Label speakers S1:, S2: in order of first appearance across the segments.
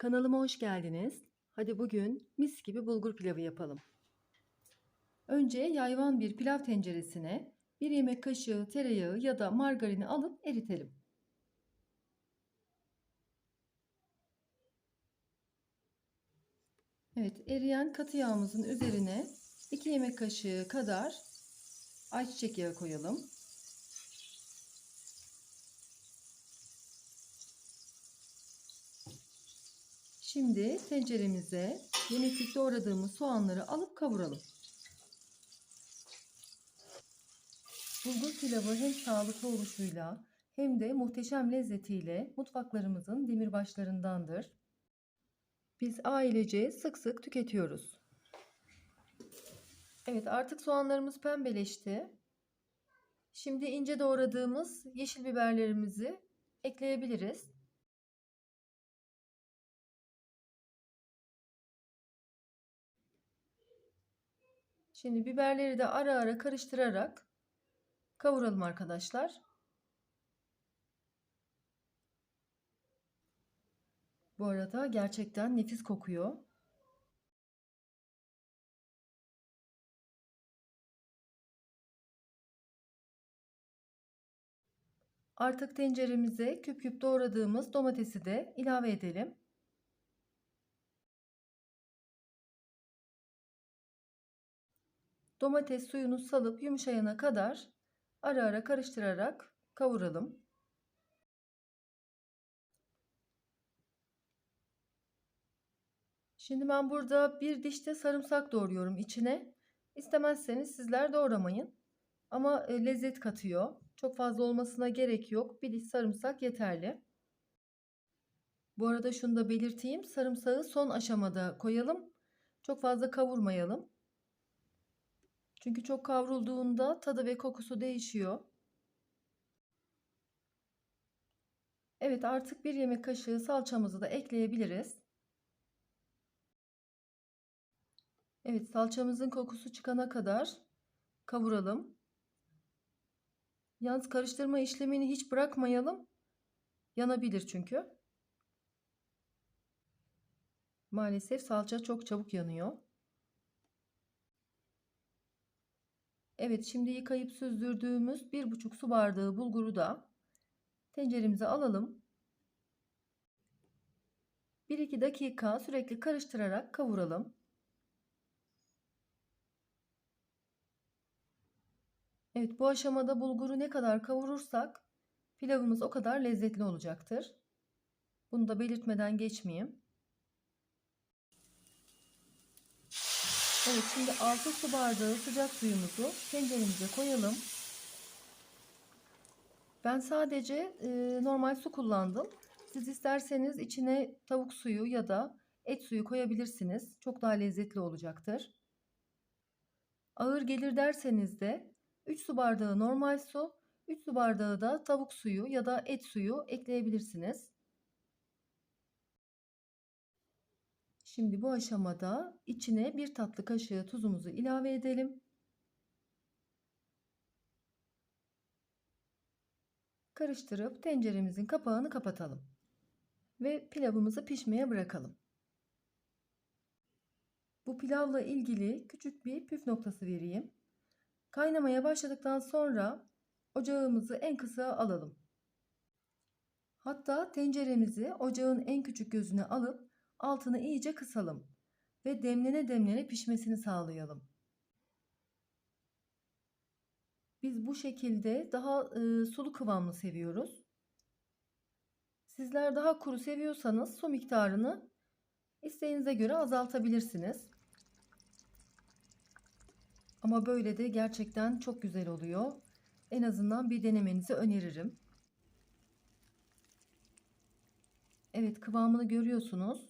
S1: Kanalıma hoş geldiniz. Hadi bugün mis gibi bulgur pilavı yapalım. Önce yayvan bir pilav tenceresine bir yemek kaşığı tereyağı ya da margarini alıp eritelim. Evet, eriyen katı yağımızın üzerine 2 yemek kaşığı kadar ayçiçek yağı koyalım. Şimdi tenceremize yemeklik doğradığımız soğanları alıp kavuralım. Bulgur pilavı hem sağlıklı oluşuyla hem de muhteşem lezzetiyle mutfaklarımızın demirbaşlarındandır. Biz ailece sık sık tüketiyoruz. Evet artık soğanlarımız pembeleşti. Şimdi ince doğradığımız yeşil biberlerimizi ekleyebiliriz. Şimdi biberleri de ara ara karıştırarak kavuralım arkadaşlar. Bu arada gerçekten nefis kokuyor. Artık tenceremize küp küp doğradığımız domatesi de ilave edelim. Domates suyunu salıp yumuşayana kadar ara ara karıştırarak kavuralım. Şimdi ben burada bir dişte sarımsak doğruyorum içine. İstemezseniz sizler doğramayın. Ama e, lezzet katıyor. Çok fazla olmasına gerek yok. Bir diş sarımsak yeterli. Bu arada şunu da belirteyim. Sarımsağı son aşamada koyalım. Çok fazla kavurmayalım. Çünkü çok kavrulduğunda tadı ve kokusu değişiyor. Evet artık bir yemek kaşığı salçamızı da ekleyebiliriz. Evet salçamızın kokusu çıkana kadar kavuralım. Yalnız karıştırma işlemini hiç bırakmayalım. Yanabilir çünkü. Maalesef salça çok çabuk yanıyor. Evet şimdi yıkayıp süzdürdüğümüz bir buçuk su bardağı bulguru da tenceremize alalım. 1-2 dakika sürekli karıştırarak kavuralım. Evet bu aşamada bulguru ne kadar kavurursak pilavımız o kadar lezzetli olacaktır. Bunu da belirtmeden geçmeyeyim. Evet şimdi 6 su bardağı sıcak suyumuzu tenceremize koyalım. Ben sadece e, normal su kullandım. Siz isterseniz içine tavuk suyu ya da et suyu koyabilirsiniz. Çok daha lezzetli olacaktır. Ağır gelir derseniz de 3 su bardağı normal su, 3 su bardağı da tavuk suyu ya da et suyu ekleyebilirsiniz. Şimdi bu aşamada içine bir tatlı kaşığı tuzumuzu ilave edelim. Karıştırıp tenceremizin kapağını kapatalım. Ve pilavımızı pişmeye bırakalım. Bu pilavla ilgili küçük bir püf noktası vereyim. Kaynamaya başladıktan sonra ocağımızı en kısa alalım. Hatta tenceremizi ocağın en küçük gözüne alıp altını iyice kısalım ve demlene demlene pişmesini sağlayalım. Biz bu şekilde daha e, sulu kıvamlı seviyoruz. Sizler daha kuru seviyorsanız su miktarını isteğinize göre azaltabilirsiniz. Ama böyle de gerçekten çok güzel oluyor. En azından bir denemenizi öneririm. Evet kıvamını görüyorsunuz.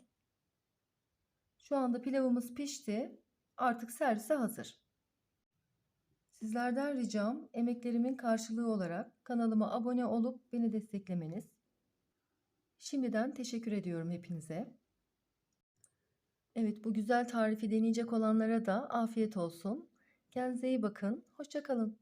S1: Şu anda pilavımız pişti. Artık servise hazır. Sizlerden ricam emeklerimin karşılığı olarak kanalıma abone olup beni desteklemeniz. Şimdiden teşekkür ediyorum hepinize. Evet bu güzel tarifi deneyecek olanlara da afiyet olsun. Kendinize iyi bakın. Hoşçakalın.